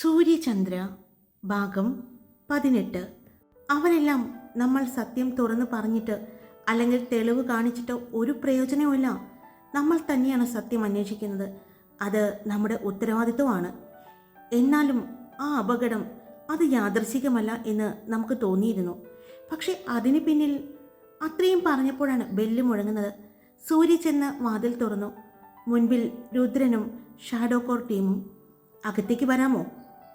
സൂര്യചന്ദ്ര ഭാഗം പതിനെട്ട്. അവരെല്ലാം നമ്മൾ സത്യം തുറന്നു പറഞ്ഞിട്ട് അല്ലെങ്കിൽ തെളിവ് കാണിച്ചിട്ട് ഒരു പ്രയോജനവുമില്ല. നമ്മൾ തന്നെയാണ് സത്യം അന്വേഷിക്കുന്നത്. അത് നമ്മുടെ ഉത്തരവാദിത്വമാണ്. എന്നാലും ആ അപകടം അത് യാദർശികമല്ല എന്ന് നമുക്ക് തോന്നിയിരുന്നു. പക്ഷേ അതിന് പിന്നിൽ അത്രയും പറഞ്ഞപ്പോഴാണ് ബെല്ല് മുഴങ്ങുന്നത്. സൂര്യ ചെന്ന് വാതിൽ തുറന്നു. മുൻപിൽ രുദ്രനും ഷാഡോ കോർ ടീമും. അകത്തേക്ക് വരാമോ?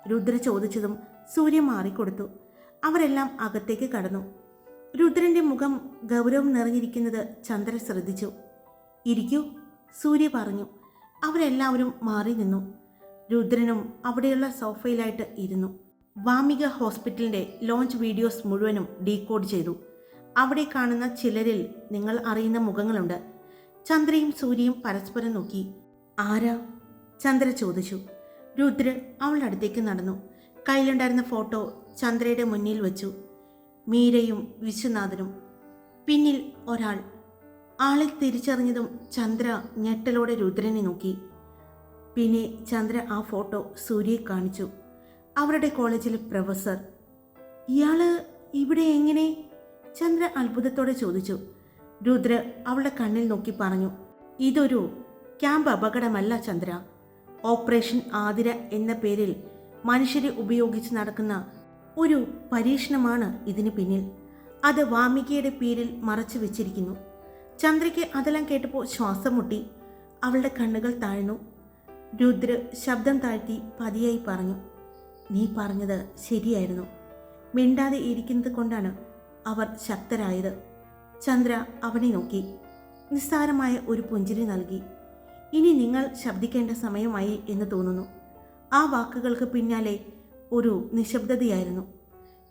രുദ്ര ചോദിച്ചതും സൂര്യ മാറിക്കൊടുത്തു. അവരെല്ലാം അകത്തേക്ക് കടന്നു. രുദ്രന്റെ മുഖം ഗൗരവം നിറഞ്ഞിരിക്കുന്നത് ചന്ദ്ര ശ്രദ്ധിച്ചു. ഇരിക്കൂ സൂര്യ പറഞ്ഞു. അവരെല്ലാവരും മാറി നിന്നു. രുദ്രനും അവിടെയുള്ള സോഫയിലായിട്ട് ഇരുന്നു. വാമിക ഹോസ്പിറ്റലിന്റെ ലോഞ്ച് വീഡിയോസ് മുഴുവനും ഡീകോഡ് ചെയ്തു. അവിടെ കാണുന്ന ചിലരിൽ നിങ്ങൾ അറിയുന്ന മുഖങ്ങളുണ്ട്. ചന്ദ്രയും സൂര്യയും പരസ്പരം നോക്കി. ആരാ? ചന്ദ്ര ചോദിച്ചു. രുദ്ര അവളുടെ അടുത്തേക്ക് നടന്നു. കയ്യിലുണ്ടായിരുന്ന ഫോട്ടോ ചന്ദ്രയുടെ മുന്നിൽ വെച്ചു. മീരയും വിശ്വനാഥനും. പിന്നിൽ ഒരാൾ. ആളെ തിരിച്ചറിഞ്ഞതും ചന്ദ്ര ഞെട്ടലോടെ രുദ്രനെ നോക്കി. പിന്നെ ചന്ദ്ര ആ ഫോട്ടോ സൂര്യയെ കാണിച്ചു. അവരുടെ കോളേജിലെ പ്രൊഫസർ. ഇയാൾ ഇവിടെ എങ്ങനെ? ചന്ദ്ര അത്ഭുതത്തോടെ ചോദിച്ചു. രുദ്ര അവളുടെ കണ്ണിൽ നോക്കി പറഞ്ഞു. ഇതൊരു ക്യാമ്പ് അപകടമല്ല ചന്ദ്ര. ഓപ്പറേഷൻ ആതിര എന്ന പേരിൽ മനുഷ്യരെ ഉപയോഗിച്ച് നടക്കുന്ന ഒരു പരീക്ഷണമാണ് ഇതിന് പിന്നിൽ. അത് വാമികയുടെ പേരിൽ മറച്ചു വെച്ചിരിക്കുന്നു. ചന്ദ്രയ്ക്ക് അതെല്ലാം കേട്ടപ്പോൾ ശ്വാസം മുട്ടി. അവളുടെ കണ്ണുകൾ താഴ്ന്നു. രുദ്ര ശബ്ദം താഴ്ത്തി പതിയായി പറഞ്ഞു നീ പറഞ്ഞത് ശരിയായിരുന്നു. മിണ്ടാതെ ഇരിക്കുന്നത് കൊണ്ടാണ് അവർ ശക്തരായത്. ചന്ദ്ര അവനെ നോക്കി. നിസ്സാരമായ ഒരു പുഞ്ചിരി നൽകി. ഇനി നിങ്ങൾ ശബ്ദിക്കേണ്ട സമയമായി എന്ന് തോന്നുന്നു. ആ വാക്കുകൾക്ക് പിന്നാലെ ഒരു നിശബ്ദതയായിരുന്നു.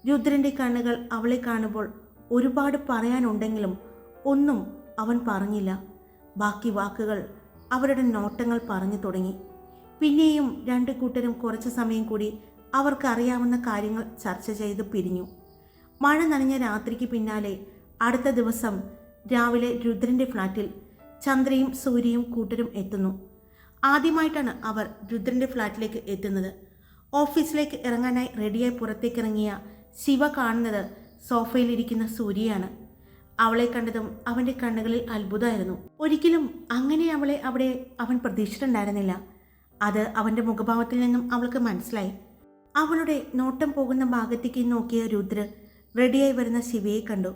രുദ്രന്റെ കണ്ണുകൾ അവളെ കാണുമ്പോൾ ഒരുപാട് പറയാനുണ്ടെങ്കിലും ഒന്നും അവൻ പറഞ്ഞില്ല. ബാക്കി വാക്കുകൾ അവരുടെ നോട്ടങ്ങൾ പറഞ്ഞു തുടങ്ങി. പിന്നെയും രണ്ട് കൂട്ടരും കുറച്ച് സമയം കൂടി അവർക്കറിയാവുന്ന കാര്യങ്ങൾ ചർച്ച ചെയ്ത് പിരിഞ്ഞു. മഴ നനഞ്ഞ രാത്രിക്ക് പിന്നാലെ അടുത്ത ദിവസം രാവിലെ രുദ്രന്റെ ഫ്ലാറ്റിൽ ചന്ദ്രയും സൂര്യയും കൂട്ടരും എത്തുന്നു. ആദ്യമായിട്ടാണ് അവർ രുദ്രന്റെ ഫ്ലാറ്റിലേക്ക് എത്തുന്നത്. ഓഫീസിലേക്ക് ഇറങ്ങാനായി റെഡിയായി പുറത്തേക്കിറങ്ങിയ ശിവ കാണുന്നത് സോഫയിലിരിക്കുന്ന സൂര്യയാണ്. അവളെ കണ്ടതും അവന്റെ കണ്ണുകളിൽ അത്ഭുതമായിരുന്നു. ഒരിക്കലും അങ്ങനെ അവളെ അവിടെ അവൻ പ്രതീക്ഷിച്ചിട്ടുണ്ടായിരുന്നില്ല. അത് അവന്റെ മുഖഭാവത്തിൽ നിന്നും അവൾക്ക് മനസ്സിലായി. അവളുടെ നോട്ടം പോകുന്ന ഭാഗത്തേക്ക് നോക്കിയ രുദ്ര റെഡിയായി വരുന്ന ശിവയെ കണ്ടു.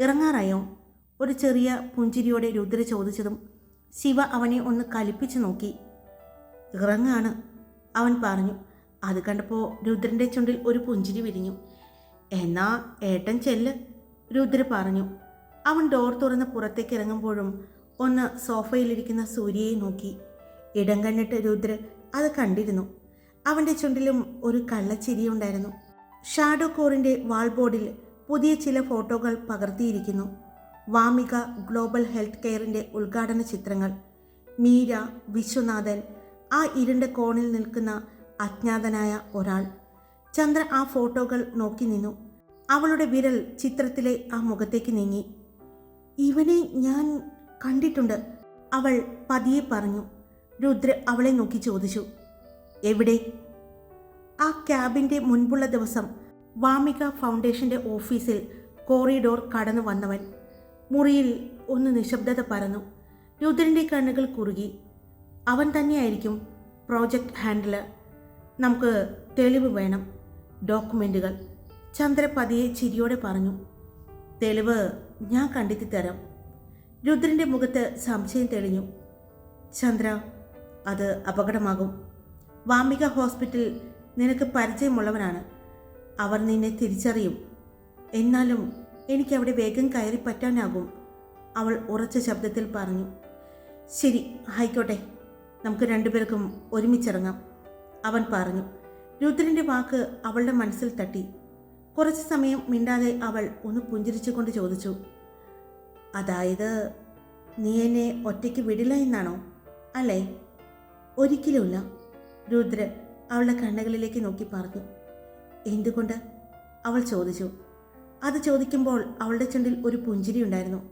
ഇറങ്ങാറായോ? ഒരു ചെറിയ പുഞ്ചിരിയോടെ രുദ്ര ചോദിച്ചതും ശിവ അവനെ ഒന്ന് കലിപ്പിച്ചു നോക്കി. ഇറങ്ങാണ് അവൻ പറഞ്ഞു. അത് കണ്ടപ്പോൾ രുദ്രന്റെ ചുണ്ടിൽ ഒരു പുഞ്ചിരി വിരിഞ്ഞു. എന്നാ ഏട്ടൻ ചെല്ല് രുദ്ര പറഞ്ഞു. അവൻ ഡോർ തുറന്ന് പുറത്തേക്ക് ഇറങ്ങുമ്പോഴും ഒന്ന് സോഫയിലിരിക്കുന്ന സൂര്യയെ നോക്കി. ഇടം കണ്ടിട്ട് രുദ്ര അത് കണ്ടിരുന്നു. അവന്റെ ചുണ്ടിലും ഒരു കള്ളച്ചിരിയുണ്ടായിരുന്നു ഷാഡോ കോറിന്റെ വാൾബോർഡിൽ പുതിയ ചില ഫോട്ടോകൾ പകർത്തിയിരിക്കുന്നു. വാമിക ഗ്ലോബൽ ഹെൽത്ത് കെയറിന്റെ ഉദ്ഘാടന ചിത്രങ്ങൾ. മീര വിശ്വനാഥൻ ആ ഇരുണ്ട കോണിൽ നിൽക്കുന്ന അജ്ഞാതനായ ഒരാൾ. ചന്ദ്ര ആ ഫോട്ടോകൾ നോക്കി നിന്നു. അവളുടെ വിരൽ ചിത്രത്തിലെ ആ മുഖത്തേക്ക് നീങ്ങി. ഇവനെ ഞാൻ കണ്ടിട്ടുണ്ട് അവൾ പതിയെ പറഞ്ഞു. രുദ്ര അവളെ നോക്കി ചോദിച്ചു. എവിടെ? ആ ക്യാബിന്റെ മുൻപുള്ള ദിവസം വാമിക ഫൗണ്ടേഷന്റെ ഓഫീസിൽ കോറിഡോർ കടന്നു വന്നവൻ. മുറിയിൽ ഒന്ന് നിശബ്ദത പരന്നു. രുദ്രന്റെ കണ്ണുകൾ കുറുകി. അവൻ തന്നെയായിരിക്കും പ്രോജക്റ്റ് ഹാൻഡിലർ. നമുക്ക് തെളിവ് വേണം. ഡോക്യുമെന്റുകൾ ചന്ദ്ര പതിയെ ചിരിയോടെ പറഞ്ഞു. തെളിവ് ഞാൻ കണ്ടെത്തി തരാം രുദ്രന്റെ മുഖത്ത് സംശയം തെളിഞ്ഞു. ചന്ദ്ര അത് അപകടമാകും. വാമിക ഹോസ്പിറ്റൽ നിനക്ക് പരിചയമുള്ളവനാണ്. അവർ നിന്നെ തിരിച്ചറിയും. എന്നാലും എനിക്ക് അവിടെ വേഗം കയറി പറ്റാനാകും. അവൾ ഉറച്ച ശബ്ദത്തിൽ പറഞ്ഞു. ശരി ആയിക്കോട്ടെ. നമുക്ക് രണ്ടുപേർക്കും ഒരുമിച്ചിറങ്ങാം. അവൻ പറഞ്ഞു. രുദ്രന്റെ വാക്ക് അവളുടെ മനസ്സിൽ തട്ടി. കുറച്ച് സമയം മിണ്ടാതെ അവൾ ഒന്ന് പുഞ്ചിരിച്ചുകൊണ്ട് ചോദിച്ചു. അതായത് നീ എന്നെ ഒറ്റയ്ക്ക് വിടില്ല എന്നാണോ? അല്ലേ? ഒരിക്കലുമില്ല. രുദ്ര അവളുടെ കണ്ണുകളിലേക്ക് നോക്കി പറഞ്ഞു. എന്തുകൊണ്ട്? അവൾ ചോദിച്ചു. അത് ചോദിക്കുമ്പോൾ അവളുടെ ചുണ്ടിൽ ഒരു പുഞ്ചിരി ഉണ്ടായിരുന്നു.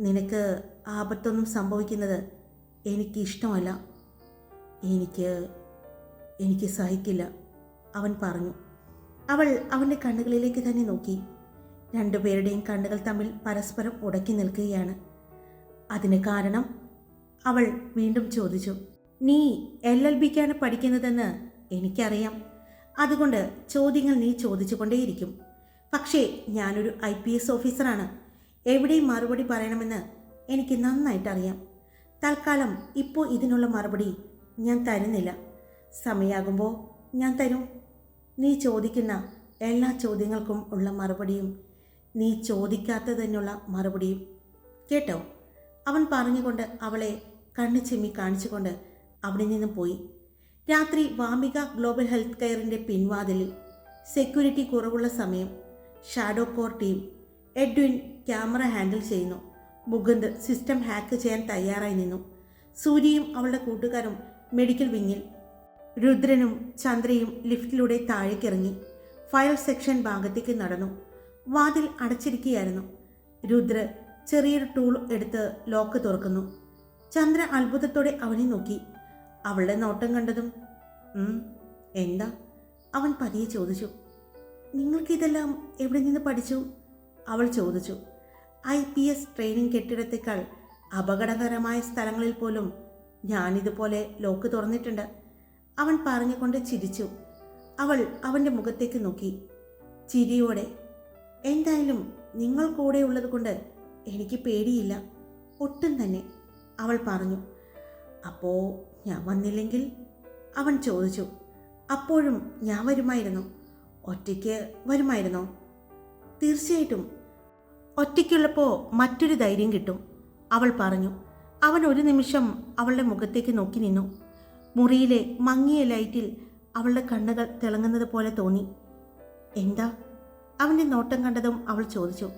നിനക്ക് ആപത്തൊന്നും സംഭവിക്കുന്നത് എനിക്ക് ഇഷ്ടമല്ല എനിക്ക് എനിക്ക് സഹിക്കില്ല അവൻ പറഞ്ഞു. അവൾ അവന്റെ കണ്ണുകളിലേക്ക് തന്നെ നോക്കി. രണ്ടുപേരുടെയും കണ്ണുകൾ തമ്മിൽ പരസ്പരം ഉടക്കി നിൽക്കുകയാണ്. അതിന് കാരണം അവൾ വീണ്ടും ചോദിച്ചു. നീ എൽ എൽ ബിക്കാണ് പഠിക്കുന്നതെന്ന് എനിക്കറിയാം. അതുകൊണ്ട് ചോദ്യങ്ങൾ നീ ചോദിച്ചുകൊണ്ടേയിരിക്കും. പക്ഷേ ഞാനൊരു ഐ പി എസ് ഓഫീസറാണ്. എവിടെയും മറുപടി പറയണമെന്ന് എനിക്ക് നന്നായിട്ട് അറിയാം തൽക്കാലം ഇപ്പോൾ ഇതിനുള്ള മറുപടി ഞാൻ തരുന്നില്ല. സമയാകുമ്പോൾ ഞാൻ തരും. നീ ചോദിക്കുന്ന എല്ലാ ചോദ്യങ്ങൾക്കും ഉള്ള മറുപടിയും നീ ചോദിക്കാത്തതിനുള്ള മറുപടിയും. കേട്ടോ? അവൻ പറഞ്ഞുകൊണ്ട് അവളെ കണ്ണു ചിമ്മി കാണിച്ചുകൊണ്ട് അവിടെ നിന്നും പോയി. രാത്രി വാമിക ഗ്ലോബൽ ഹെൽത്ത് കെയറിന്റെ പിൻവാതിലിൽ സെക്യൂരിറ്റി കുറവുള്ള സമയം. Shadow core team Edwin camera handle ചെയ്യുന്നു. മുകുന്ദ് സിസ്റ്റം ഹാക്ക് ചെയ്യാൻ തയ്യാറായി നിന്നു. സൂര്യയും അവളുടെ കൂട്ടുകാരും മെഡിക്കൽ വിങ്ങിൽ. രുദ്രനും ചന്ദ്രയും ലിഫ്റ്റിലൂടെ താഴേക്കിറങ്ങി. ഫയൽ സെക്ഷൻ ഭാഗത്തേക്ക് നടന്നു. വാതിൽ അടച്ചിരിക്കുകയായിരുന്നു. രുദ്ര ചെറിയൊരു ടൂൾ എടുത്ത് ലോക്ക് തുറക്കുന്നു. ചന്ദ്ര അത്ഭുതത്തോടെ അവനെ നോക്കി. അവളുടെ നോട്ടം കണ്ടതും എന്താ? അവൻ പതിയെ ചോദിച്ചു. നിങ്ങൾക്കിതെല്ലാം എവിടെ നിന്ന് പഠിച്ചു? അവൾ ചോദിച്ചു. ഐ പി എസ് ട്രെയിനിങ് കെട്ടിടത്തേക്കാൾ അപകടകരമായ സ്ഥലങ്ങളിൽ പോലും ഞാനിതുപോലെ ലോക്ക് തുറന്നിട്ടുണ്ട്. അവൻ പറഞ്ഞുകൊണ്ട് ചിരിച്ചു. അവൾ അവന്റെ മുഖത്തേക്ക് നോക്കി. ചിരിയോടെ എന്തായാലും നിങ്ങൾ കൂടെ ഉള്ളത് കൊണ്ട് എനിക്ക് പേടിയില്ല. ഒട്ടും തന്നെ അവൾ പറഞ്ഞു. അപ്പോൾ ഞാൻ വന്നില്ലെങ്കിൽ? അവൻ ചോദിച്ചു. അപ്പോഴും ഞാൻ വരുമായിരുന്നു. ഒറ്റയ്ക്ക് വരുമായിരുന്നോ? തീർച്ചയായിട്ടും. ഒറ്റയ്ക്കുള്ളപ്പോൾ മറ്റൊരു ധൈര്യം കിട്ടും. അവൾ പറഞ്ഞു. അവൻ ഒരു നിമിഷം അവളുടെ മുഖത്തേക്ക് നോക്കി നിന്നു. മുറിയിലെ മങ്ങിയ ലൈറ്റിൽ അവളുടെ കണ്ണുകൾ തിളങ്ങുന്നത് പോലെ തോന്നി. എന്താ? അവന്റെ നോട്ടം കണ്ടതും അവൾ ചോദിച്ചു.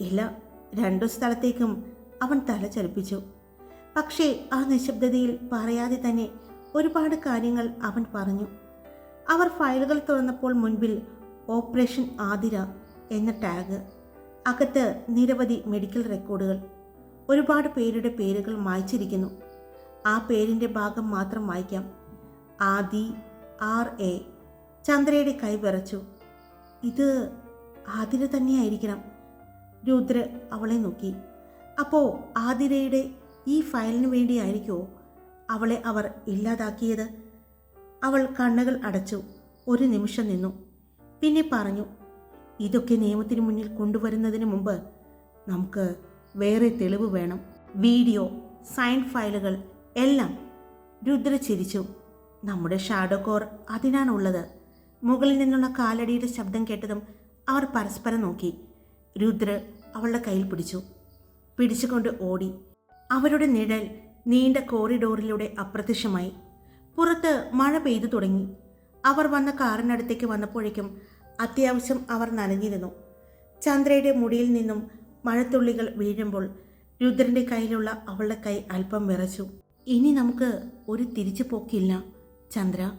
ഇല്ല രണ്ടു സ്ഥലത്തേക്കും അവൻ തല ചലിപ്പിച്ചു. പക്ഷേ ആ നിശബ്ദതയിൽ പറയാതെ തന്നെ ഒരുപാട് കാര്യങ്ങൾ അവൻ പറഞ്ഞു. അവർ ഫയലുകൾ തുറന്നപ്പോൾ മുൻപിൽ ഓപ്പറേഷൻ ആതിര എന്ന ടാഗ് അകത്ത് നിരവധി മെഡിക്കൽ റെക്കോർഡുകൾ ഒരുപാട് പേരുടെ പേരുകൾ മായ്ച്ചിരിക്കുന്നു. ആ പേരിന്റെ ഭാഗം മാത്രം വായിക്കാം. ആദി ആർ എ ചന്ദ്രയുടെ കൈ വിറച്ചു. ഇത് ആതിര തന്നെയായിരിക്കണം. രുദ്ര അവളെ നോക്കി. അപ്പോൾ ആതിരയുടെ ഈ ഫയലിന് വേണ്ടിയായിരിക്കുമോ അവളെ അവർ ഇല്ലാതാക്കിയത്? അവൾ കണ്ണുകൾ അടച്ചു ഒരു നിമിഷം നിന്നു. പിന്നെ പറഞ്ഞു ഇതൊക്കെ നിയമത്തിന് മുന്നിൽ കൊണ്ടുവരുന്നതിന് മുമ്പ് നമുക്ക് വേറെ തെളിവ് വേണം. വീഡിയോ സൈൻ ഫയലുകൾ എല്ലാം രുദ്ര ചിരിച്ചു. നമ്മുടെ ഷാഡോ കോർ അതിനാണുള്ളത്. മുകളിൽ നിന്നുള്ള കാലടിയുടെ ശബ്ദം കേട്ടതും അവർ പരസ്പരം നോക്കി. രുദ്ര അവളുടെ കയ്യിൽ പിടിച്ചു. പിടിച്ചുകൊണ്ട് ഓടി. അവരുടെ നിഴൽ നീണ്ട കോറിഡോറിലൂടെ അപ്രത്യക്ഷമായി. പുറത്ത് മഴ പെയ്തു തുടങ്ങി. അവർ വന്ന കാറിനടുത്തേക്ക് വന്നപ്പോഴേക്കും അത്യാവശ്യം അവർ നനഞ്ഞിരുന്നു. ചന്ദ്രയുടെ മുടിയിൽ നിന്നും മഴത്തുള്ളികൾ വീഴുമ്പോൾ രുദ്രന്റെ കയ്യിലുള്ള അവളുടെ കൈ അല്പം വിറച്ചു. ഇനി നമുക്ക് ഒരു തിരിച്ചു പോക്കില്ല ചന്ദ്ര.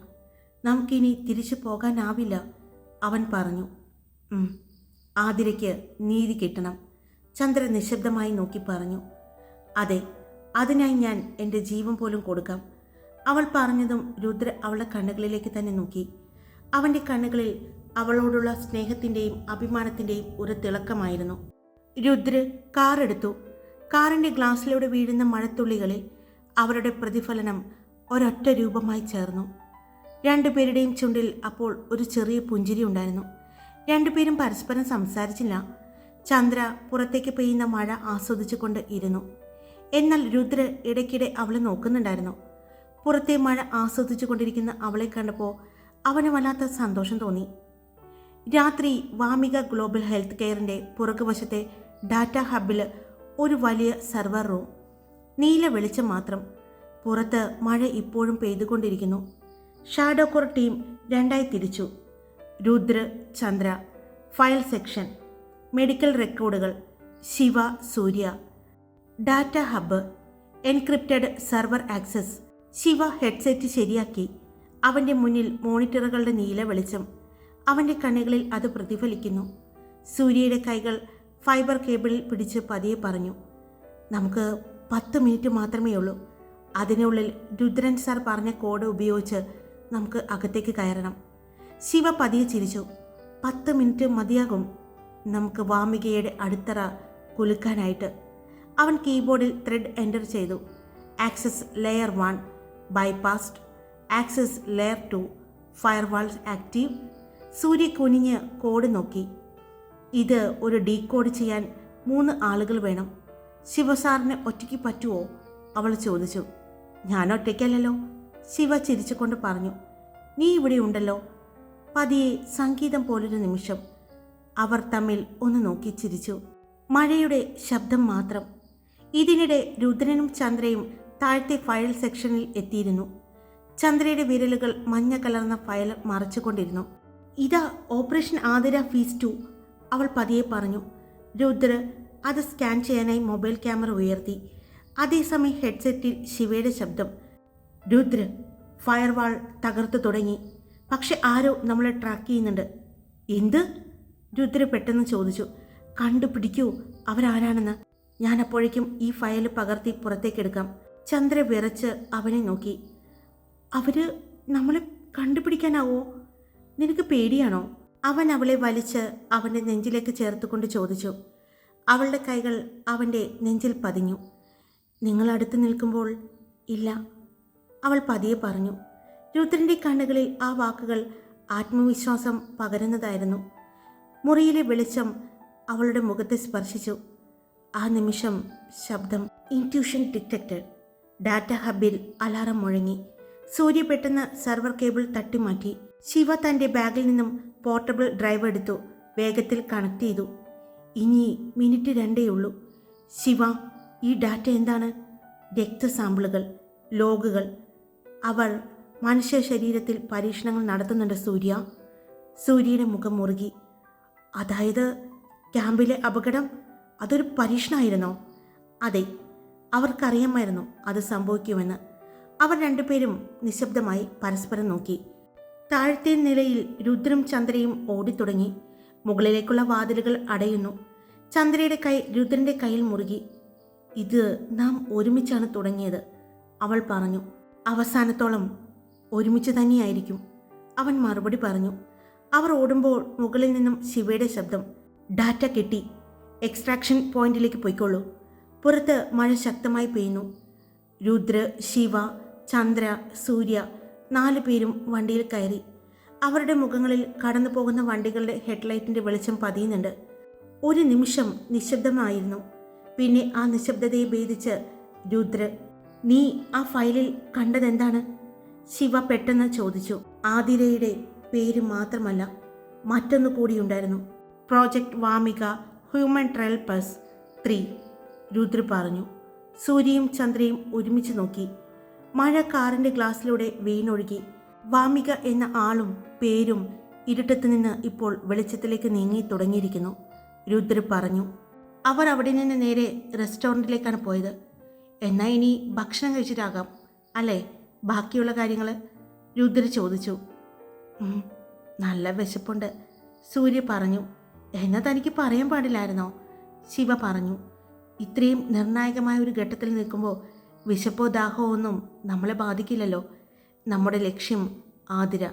നമുക്കിനി തിരിച്ചു പോകാനാവില്ല അവൻ പറഞ്ഞു. "ഉം, ആതിരയ്ക്ക് നീതി കിട്ടണം ചന്ദ്ര നിശബ്ദമായി നോക്കി പറഞ്ഞു. അതെ അതിനായി ഞാൻ എന്റെ ജീവൻ പോലും കൊടുക്കാം. അവൾ പറഞ്ഞതും രുദ്ര അവളുടെ കണ്ണുകളിലേക്ക് തന്നെ നോക്കി. അവന്റെ കണ്ണുകളിൽ അവളോടുള്ള സ്നേഹത്തിന്റെയും അഭിമാനത്തിന്റെയും ഒരു തിളക്കമായിരുന്നു. രുദ്ര കാർ എടുത്തു. കാറിന്റെ ഗ്ലാസ്സിലൂടെ വീഴുന്ന മഴത്തുള്ളികളിൽ അവരുടെ പ്രതിഫലനം ഒരൊറ്റ രൂപമായി ചേർന്നു. രണ്ടുപേരുടെയും ചുണ്ടിൽ അപ്പോൾ ഒരു ചെറിയ പുഞ്ചിരി ഉണ്ടായിരുന്നു. രണ്ടുപേരും പരസ്പരം സംസാരിച്ചില്ല. ചന്ദ്ര പുറത്തേക്ക് പെയ്യുന്ന മഴ ആസ്വദിച്ചുകൊണ്ട് ഇരുന്നു. എന്നാൽ രുദ്ര ഇടയ്ക്കിടെ അവളെ നോക്കുന്നുണ്ടായിരുന്നു. പുറത്തെ മഴ ആസ്വദിച്ചു കൊണ്ടിരിക്കുന്ന അവളെ കണ്ടപ്പോൾ അവന് വല്ലാത്ത സന്തോഷം തോന്നി. രാത്രി വാമിക ഗ്ലോബൽ ഹെൽത്ത് കെയറിന്റെ പുറകുവശത്തെ ഡാറ്റ ഹബിൽ ഒരു വലിയ സെർവർ റൂം. നീല വെളിച്ചം മാത്രം. പുറത്ത് മഴ ഇപ്പോഴും പെയ്തുകൊണ്ടിരിക്കുന്നു. ഷാഡോ കോർ ടീം രണ്ടായി തിരിച്ചു. Rudra Chandra file section medical റെക്കോർഡുകൾ Shiva Surya. Data hub encrypted server access Shiva headset ശരിയാക്കി. അവന്റെ മുന്നിൽ മോണിറ്ററുകളുടെ നീല വെളിച്ചം. അവന്റെ കണ്ണുകളിൽ അത് പ്രതിഫലിക്കുന്നു. സൂര്യയുടെ കൈകൾ ഫൈബർ കേബിളിൽ പിടിച്ച് പതിയെ പറഞ്ഞു നമുക്ക് പത്ത് മിനിറ്റ് മാത്രമേ ഉള്ളൂ. അതിനുള്ളിൽ രുദ്രൻ സാർ പറഞ്ഞ കോഡ് ഉപയോഗിച്ച് നമുക്ക് അകത്തേക്ക് കയറണം. ശിവ പതിയെ ചിരിച്ചു പത്ത് മിനിറ്റ് മതിയാകും. നമുക്ക് വാമികയുടെ അടിത്തറ കുലുക്കാനായിട്ട്. അവൻ കീബോർഡിൽ ത്രെഡ് എന്റർ ചെയ്തു. Access layer one. Bypassed access layer two firewalls active Surya കുനിഞ്ഞ് കോഡ് നോക്കി. ഇത് ഒരു ഡീകോഡ് ചെയ്യാൻ മൂന്ന് ആളുകൾ വേണം. ശിവസാറിന് ഒറ്റയ്ക്ക് പറ്റുമോ അവൾ ചോദിച്ചു. ഞാൻ ഒറ്റയ്ക്കല്ലല്ലോ. ശിവ ചിരിച്ചുകൊണ്ട് പറഞ്ഞു. നീ ഇവിടെ ഉണ്ടല്ലോ. പതിയെ സംഗീതം പോലൊരു നിമിഷം. അവർ തമ്മിൽ ഒന്ന് നോക്കി ചിരിച്ചു. മഴയുടെ ശബ്ദം മാത്രം. ഇതിനിടെ രുദ്രനും ചന്ദ്രയും താഴത്തെ ഫയൽ സെക്ഷനിൽ എത്തിയിരുന്നു. ചന്ദ്രയുടെ വിരലുകൾ മഞ്ഞ കലർന്ന ഫയൽ മറച്ചുകൊണ്ടിരുന്നു. ഇതാ ഓപ്പറേഷൻ ആതിര ഫീസ് ടു അവൾ പതിയെ പറഞ്ഞു. രുദ്ര അത് സ്കാൻ ചെയ്യാനായി മൊബൈൽ ക്യാമറ ഉയർത്തി. അതേസമയം ഹെഡ്സെറ്റിൽ ശിവയുടെ ശബ്ദം. രുദ്ര ഫയർവാൾ തകർത്തു തുടങ്ങി. പക്ഷെ ആരോ നമ്മളെ ട്രാക്ക് ചെയ്യുന്നുണ്ട്. എന്ത്? രുദ്ര പെട്ടെന്ന് ചോദിച്ചു. കണ്ടുപിടിക്കൂ അവരാരാണെന്ന്. ഞാൻ അപ്പോഴേക്കും ഈ ഫയൽ പകർത്തി പുറത്തേക്കെടുക്കാം. ചന്ദ്ര വിറച്ച് അവനെ നോക്കി. അവർ നമ്മളെ കണ്ടുപിടിക്കാനാവോ? നിനക്ക് പേടിയാണോ? അവൻ അവളെ വലിച്ച് അവന്റെ നെഞ്ചിലേക്ക് ചേർത്തുകൊണ്ട് ചോദിച്ചു. അവളുടെ കൈകൾ അവന്റെ നെഞ്ചിൽ പതിഞ്ഞു. നിങ്ങൾ അടുത്ത് നിൽക്കുമ്പോൾ ഇല്ല അവൾ പതിയെ പറഞ്ഞു. രുദ്രന്റെ കണ്ണുകളിൽ ആ വാക്കുകൾ ആത്മവിശ്വാസം പകരുന്നതായിരുന്നു. മുറിയിലെ വെളിച്ചം അവളുടെ മുഖത്തെ സ്പർശിച്ചു. ആ നിമിഷം ശബ്ദം ഇന്റ്യൂഷൻ ഡിറ്റക്റ്റഡ് ഡാറ്റ ഹബിൽ അലാറം മുഴങ്ങി. സൂര്യ പെട്ടെന്ന് സെർവർ കേബിൾ തട്ടിമാറ്റി. ശിവ തന്റെ ബാഗിൽ നിന്നും പോർട്ടബിൾ ഡ്രൈവ് എടുത്തു വേഗത്തിൽ കണക്ട് ചെയ്തു. ഇനി മിനിറ്റ് രണ്ടേ ഉള്ളൂ. ശിവ ഈ ഡാറ്റ എന്താണ്? രക്തസാമ്പിളുകൾ ലോഗുകൾ. അവൾ മനുഷ്യ ശരീരത്തിൽ പരീക്ഷണങ്ങൾ നടത്തുന്നുണ്ട് സൂര്യ. സൂര്യയുടെ മുഖം മുറുകി. അതായത് ക്യാമ്പിലെ അപകടം? അതൊരു പരീക്ഷണമായിരുന്നോ? അതെ അവർക്കറിയാമായിരുന്നു അത് സംഭവിക്കുമെന്ന്. അവർ രണ്ടുപേരും നിശബ്ദമായി പരസ്പരം നോക്കി. താഴത്തെ നിലയിൽ രുദ്രം ചന്ദ്രയും ഓടിത്തുടങ്ങി. മുകളിലേക്കുള്ള വാതിലുകൾ അടയുന്നു. ചന്ദ്രയുടെ കൈ രുദ്രന്റെ കയ്യിൽ മുറുകി. ഇത് നാം ഒരുമിച്ചാണ് തുടങ്ങിയത് അവൾ പറഞ്ഞു. അവസാനത്തോളം ഒരുമിച്ച് തന്നെയായിരിക്കും അവൻ മറുപടി പറഞ്ഞു. അവർ ഓടുമ്പോൾ മുകളിൽ നിന്നും ശിവയുടെ ശബ്ദം ഡാറ്റ കിട്ടി എക്സ്ട്രാക്ഷൻ പോയിന്റിലേക്ക് പോയിക്കോളൂ പുറത്ത് മഴ ശക്തമായി പെയ്യുന്നു. രുദ്ര ശിവ ചന്ദ്ര സൂര്യ നാലു പേരും വണ്ടിയിൽ കയറി. അവരുടെ മുഖങ്ങളിൽ കടന്നു പോകുന്ന വണ്ടികളുടെ ഹെഡ്ലൈറ്റിന്റെ വെളിച്ചം പതിയുന്നുണ്ട്. ഒരു നിമിഷം നിശബ്ദമായിരുന്നു. പിന്നെ ആ നിശബ്ദതയെ ഭേദിച്ച് രുദ്ര നീ ആ ഫയലിൽ കണ്ടതെന്താണ്? ശിവ പെട്ടെന്ന് ചോദിച്ചു. ആതിരയുടെ പേര് മാത്രമല്ല മറ്റൊന്നു കൂടിയുണ്ടായിരുന്നു project Vamika human trial phase three. Rudra പറഞ്ഞു. സൂര്യയും ചന്ദ്രയും ഒരുമിച്ച് നോക്കി. മഴ കാറിന്റെ ഗ്ലാസ്സിലൂടെ വീണൊഴുകി. വാമിക എന്ന ആളും പേരും ഇരുട്ടത്ത് നിന്ന് ഇപ്പോൾ വെളിച്ചത്തിലേക്ക് നീങ്ങി തുടങ്ങിയിരിക്കുന്നു. രുദ്ര പറഞ്ഞു. അവർ അവിടെ നിന്ന് നേരെ റെസ്റ്റോറന്റിലേക്കാണ് പോയത്. എന്നാൽ ഇനി ഭക്ഷണം കഴിച്ചിട്ടാകാം അല്ലേ? ബാക്കിയുള്ള കാര്യങ്ങൾ രുദ്ര ചോദിച്ചു. നല്ല വിശപ്പുണ്ട് സൂര്യ പറഞ്ഞു. എന്നാൽ തനിക്ക് പറയാൻ പാടില്ലായിരുന്നോ? ശിവ പറഞ്ഞു. ഇത്രയും നിർണായകമായ ഒരു ഘട്ടത്തിൽ നിൽക്കുമ്പോൾ വിശപ്പോ ദാഹമോ ഒന്നും നമ്മളെ ബാധിക്കില്ലല്ലോ. നമ്മുടെ ലക്ഷ്യം ആതിര.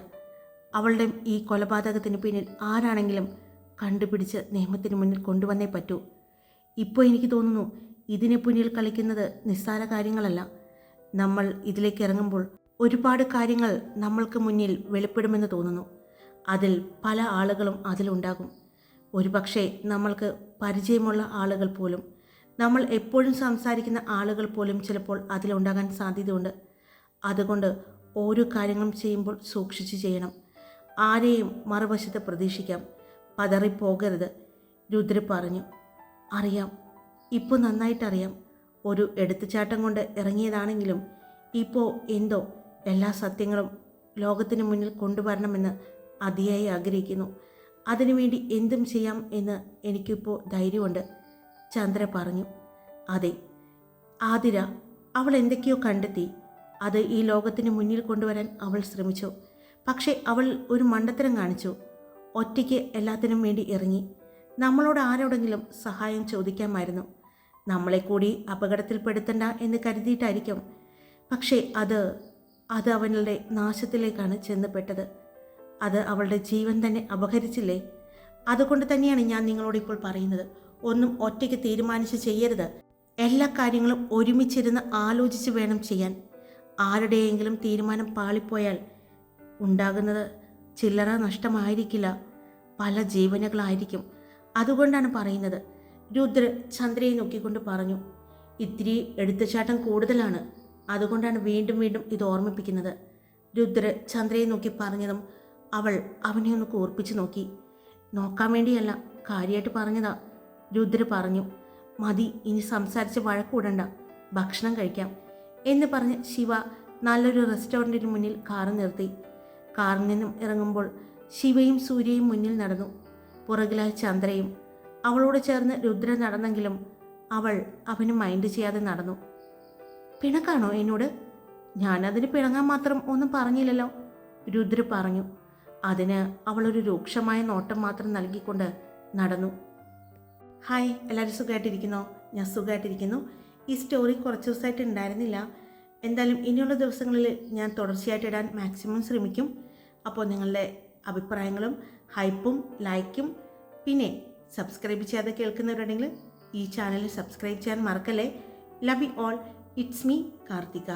അവളുടെ ഈ കൊലപാതകത്തിന് പിന്നിൽ ആരാണെങ്കിലും കണ്ടുപിടിച്ച് നിയമത്തിന് മുന്നിൽ കൊണ്ടുവന്നേ പറ്റൂ. ഇപ്പോൾ എനിക്ക് തോന്നുന്നു ഇതിന് പിന്നിൽ കളിക്കുന്നത് നിസ്സാര കാര്യങ്ങളല്ല. നമ്മൾ ഇതിലേക്ക് ഇറങ്ങുമ്പോൾ ഒരുപാട് കാര്യങ്ങൾ നമ്മൾക്ക് മുന്നിൽ വെളിപ്പെടുമെന്ന് തോന്നുന്നു. അതിൽ പല ആളുകളും അതിലുണ്ടാകും. ഒരുപക്ഷെ നമ്മൾക്ക് പരിചയമുള്ള ആളുകൾ പോലും നമ്മൾ എപ്പോഴും സംസാരിക്കുന്ന ആളുകൾ പോലും ചിലപ്പോൾ അതിലുണ്ടാകാൻ സാധ്യതയുണ്ട്. അതുകൊണ്ട് ഓരോ കാര്യങ്ങളും ചെയ്യുമ്പോൾ സൂക്ഷിച്ച് ചെയ്യണം. ആരെയും മറുവശത്ത് പ്രതീക്ഷിക്കാം. പതറിപ്പോകരുത്. രുദ്ര പറഞ്ഞു അറിയാം. ഇപ്പോൾ നന്നായിട്ടറിയാം. ഒരു എടുത്തുചാട്ടം കൊണ്ട് ഇറങ്ങിയതാണെങ്കിലും ഇപ്പോൾ എന്തോ എല്ലാ സത്യങ്ങളും ലോകത്തിന് മുന്നിൽ കൊണ്ടുവരണമെന്ന് അതിയായി ആഗ്രഹിക്കുന്നു. അതിനുവേണ്ടി എന്തും ചെയ്യാം എന്ന് എനിക്കിപ്പോൾ ധൈര്യമുണ്ട്. ചന്ദ്ര പറഞ്ഞു അതെ ആതിര അവൾ എന്തൊക്കെയോ കണ്ടെത്തി. അത് ഈ ലോകത്തിന് മുന്നിൽ കൊണ്ടുവരാൻ അവൾ ശ്രമിച്ചു. പക്ഷേ അവൾ ഒരു മണ്ടത്തരം കാണിച്ചു. ഒറ്റയ്ക്ക് എല്ലാത്തിനും വേണ്ടി ഇറങ്ങി. നമ്മളോട് ആരോടെങ്കിലും സഹായം ചോദിക്കാമായിരുന്നു. നമ്മളെ കൂടി അപകടത്തിൽപ്പെടുത്തണ്ട എന്ന് കരുതിയിട്ടായിരിക്കും. പക്ഷേ അത് അത് അവളുടെ നാശത്തിലേക്കാണ് ചെന്നപ്പെട്ടത് അത് അവളുടെ ജീവൻ തന്നെ അപഹരിച്ചില്ലേ? അതുകൊണ്ട് തന്നെയാണ് ഞാൻ നിങ്ങളോട് ഇപ്പോൾ പറയുന്നത്. ഒന്നും ഒറ്റയ്ക്ക് തീരുമാനിച്ച് ചെയ്യരുത്. എല്ലാ കാര്യങ്ങളും ഒരുമിച്ചിരുന്ന് ആലോചിച്ച് വേണം ചെയ്യാൻ. ആരുടെയെങ്കിലും തീരുമാനം പാളിപ്പോയാൽ ഉണ്ടാകുന്നത് ചില്ലറ നഷ്ടമായിരിക്കില്ല. പല ജീവനകളായിരിക്കും. അതുകൊണ്ടാണ് പറയുന്നത്. രുദ്ര ചന്ദ്രയെ നോക്കിക്കൊണ്ട് പറഞ്ഞു ഇത്തിരി എടുത്തുചാട്ടം കൂടുതലാണ്. അതുകൊണ്ടാണ് വീണ്ടും വീണ്ടും ഇത് ഓർമ്മിപ്പിക്കുന്നത്. രുദ്ര ചന്ദ്രയെ നോക്കി പറഞ്ഞതും അവൾ അവനെ ഒന്ന് കൂർപ്പിച്ച് നോക്കി. നോക്കാൻ വേണ്ടിയല്ല കാര്യമായിട്ട് പറഞ്ഞതാ. രുദ്ര പറഞ്ഞു മതി ഇനി സംസാരിച്ച് വഴക്കൂടണ്ട. ഭക്ഷണം കഴിക്കാം. എന്ന് പറഞ്ഞ് ശിവ നല്ലൊരു റെസ്റ്റോറന്റിന് മുന്നിൽ കാർ നിർത്തി. കാറിൽ നിന്നും ഇറങ്ങുമ്പോൾ ശിവയും സൂര്യയും മുന്നിൽ നടന്നു. പുറകിലായി ചന്ദ്രയും അവളോട് ചേർന്ന് രുദ്ര നടന്നെങ്കിലും അവൾ അവന് മൈൻഡ് ചെയ്യാതെ നടന്നു. പിണക്കാണോ എന്നോട്? ഞാനതിന് പിണങ്ങാൻ മാത്രം ഒന്നും പറഞ്ഞില്ലല്ലോ. രുദ്ര പറഞ്ഞു. അതിന് അവളൊരു രൂക്ഷമായ നോട്ടം മാത്രം നൽകിക്കൊണ്ട് നടന്നു. ഹായ് എല്ലാവരും സുഖമായിട്ടിരിക്കുന്നോ ഞാൻ സുഖമായിട്ടിരിക്കുന്നു ഈ സ്റ്റോറി കുറച്ച് ദിവസമായിട്ട് ഉണ്ടായിരുന്നില്ല. എന്തായാലും ഇനിയുള്ള ദിവസങ്ങളിൽ ഞാൻ തുടർച്ചയായിട്ട് ഇടാൻ മാക്സിമം ശ്രമിക്കും. അപ്പോൾ നിങ്ങളുടെ അഭിപ്രായങ്ങളും ഹൈപ്പും ലൈക്കും പിന്നെ സബ്സ്ക്രൈബ് ചെയ്യാതെ കേൾക്കുന്നവരുണ്ടെങ്കിൽ ഈ ചാനൽ സബ്സ്ക്രൈബ് ചെയ്യാൻ മറക്കല്ലേ. Love you all it's me Karthika.